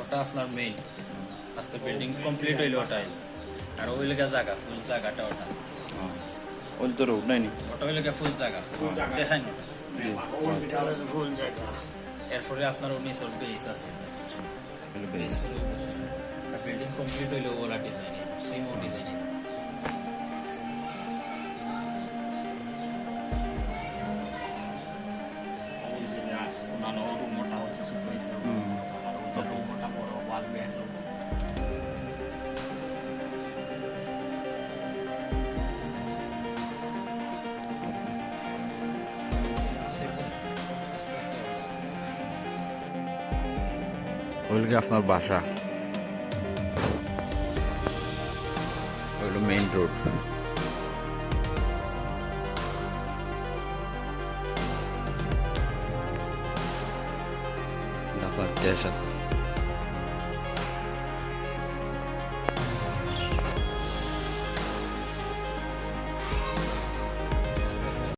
ওটা আপনার মেইন আস্তে বিল্ডিং কমপ্লিট হইল ওটাই। আর ওই লেগে জায়গা ফুল জায়গাটা ওটা। ওই তো রোড নাই নি? ওটা ওই লেগে ফুল জায়গা। দেখাই না? ফুল জায়গা। এরপরে আপনার উনি সব বেস আছে। বিল্ডিং কমপ্লিট হইল ওলা ডিজাইন সেম ও ওইগুলো আপনার বাসা? ওইগুলো মেইন রোড তারপর গ্যাস আছে।